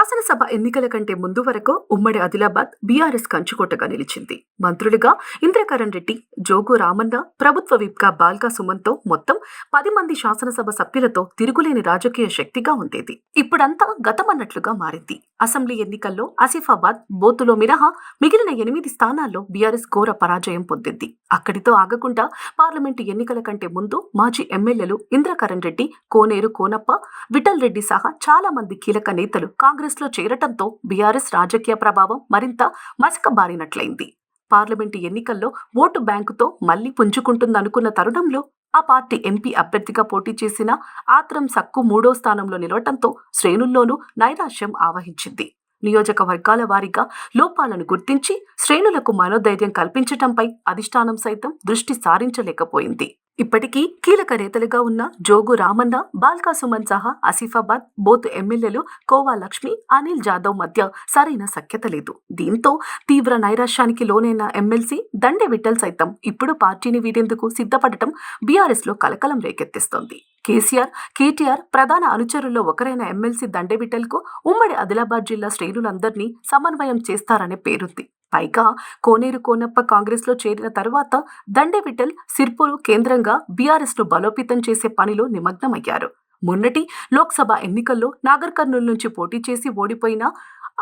శాసనసభ ఎన్నికల కంటే ముందు వరకు ఉమ్మడి ఆదిలాబాద్ బీఆర్ఎస్ కంచుకోటగా నిలిచింది. మంత్రులుగా ఇంద్రకరణ్ రెడ్డి జోగు రామన్న ప్రభుత్వ విప్గా బాల్కా సుమన్తో మొత్తం పది మంది శాసనసభ సభ్యులతో తిరుగులేని రాజకీయ శక్తిగా ఉండేది. ఇప్పుడంతా గతమన్నట్లుగా మారింది. అసెంబ్లీ ఎన్నికల్లో ఆసిఫాబాద్ బోతులో మినహా మిగిలిన ఎనిమిది స్థానాల్లో బీఆర్ఎస్ ఘోర పరాజయం పొందింది. అక్కడితో ఆగకుండా పార్లమెంటు ఎన్నికల కంటే ముందు మాజీ ఎమ్మెల్యేలు ఇంద్రకరణ్ రెడ్డి కోనేరు కోనప్ప విఠల్ రెడ్డి సహా చాలా మంది కీలక నేతలు కాంగ్రెస్లో చేరటంతో బీఆర్ఎస్ రాజకీయ ప్రభావం మరింత మసకబారినట్లయింది. పార్లమెంటు ఎన్నికల్లో ఓటు బ్యాంకుతో మళ్ళీ పుంజుకుంటుందనుకున్న తరుణంలో ఆ పార్టీ ఎంపీ అభ్యర్థిగా పోటీ చేసిన ఆత్రం సక్కు మూడో స్థానంలో నిలవటంతో శ్రేణుల్లోనూ నైరాశ్యం ఆవహించింది. నియోజకవర్గాల వారీగా లోపాలను గుర్తించి శ్రేణులకు మనోధైర్యం కల్పించటంపై అధిష్టానం సైతం దృష్టి సారించలేకపోయింది. ఇప్పటికీ కీలక నేతలుగా ఉన్న జోగు రామన్న బాల్కా సుమన్ సహా ఆసిఫాబాద్ బోత్ ఎమ్మెల్యేలు కోవా లక్ష్మి అనిల్ జాదవ్ మధ్య సరైన సఖ్యత లేదు. దీంతో తీవ్ర నైరాశ్యానికి లోనైన ఎమ్మెల్సీ దండె విఠల్ సైతం ఇప్పుడు పార్టీని వీడేందుకు సిద్ధపడటం బీఆర్ఎస్లో కలకలం రేకెత్తిస్తోంది. కేసీఆర్ కేటీఆర్ ప్రధాన అనుచరుల్లో ఒకరైన ఎమ్మెల్సీ దండెవిఠల్కు ఉమ్మడి ఆదిలాబాద్ జిల్లా శ్రేణులందరినీ సమన్వయం చేస్తారనే పేరుంది. పైగా కోనేరు కోనప్ప కాంగ్రెస్లో చేరిన తర్వాత దండెవిఠల్ సిర్పూరు కేంద్రంగా బీఆర్ఎస్ను బలోపేతం చేసే పనిలో నిమగ్నమయ్యారు. మొన్నటి లోక్సభ ఎన్నికల్లో నాగర్ కర్నూలు నుంచి పోటీ చేసి ఓడిపోయిన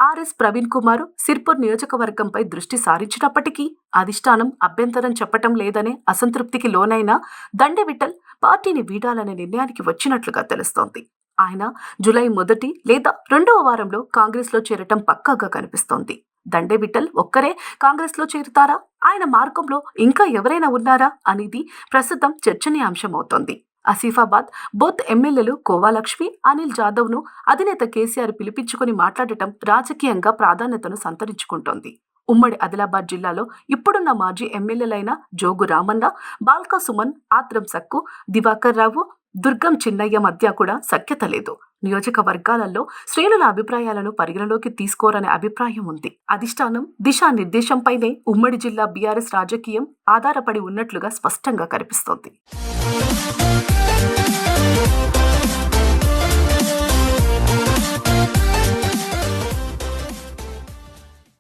ఆర్ఎస్ ప్రవీణ్ కుమార్ సిర్పూర్ నియోజకవర్గంపై దృష్టి సారించినప్పటికీ అధిష్టానం అభ్యంతరం చెప్పటం లేదనే అసంతృప్తికి లోనైన దండె విఠల్ పార్టీని వీడాలనే నిర్ణయానికి వచ్చినట్లుగా తెలుస్తోంది. ఆయన జులై మొదటి లేదా రెండవ వారంలో కాంగ్రెస్లో చేరటం పక్కాగా కనిపిస్తోంది. దండే బిట్టల్ ఒక్కరే కాంగ్రెస్లో చేరుతారా? ఆయన మార్గంలో ఇంకా ఎవరైనా ఉన్నారా? అనేది ప్రస్తుతం చర్చనీయాంశం అవుతోంది ఆసిఫాబాద్ బొత్ ఎమ్మెల్యేలు కోవాలక్ష్మి అనిల్ జాదవ్ను అధినేత కేసీఆర్ పిలిపించుకుని మాట్లాడటం రాజకీయంగా ప్రాధాన్యతను సంతరించుకుంటోంది. ఉమ్మడి ఆదిలాబాద్ జిల్లాలో ఇప్పుడున్న మాజీ ఎమ్మెల్యేలైన జోగు రామన్న బాల్కా సుమన్ ఆత్రం సక్కు దివాకర్ రావు దుర్గం చిన్నయ్య మధ్య కూడా సఖ్యత లేదు. నియోజకవర్గాలలో శ్రేణుల అభిప్రాయాలను పరిగణలోకి తీసుకోరనే అభిప్రాయం ఉంది. అధిష్టానం దిశానిర్దేశంపైనే ఉమ్మడి జిల్లా బీఆర్ఎస్ రాజకీయం ఆధారపడి ఉన్నట్లుగా స్పష్టంగా కనిపిస్తోంది.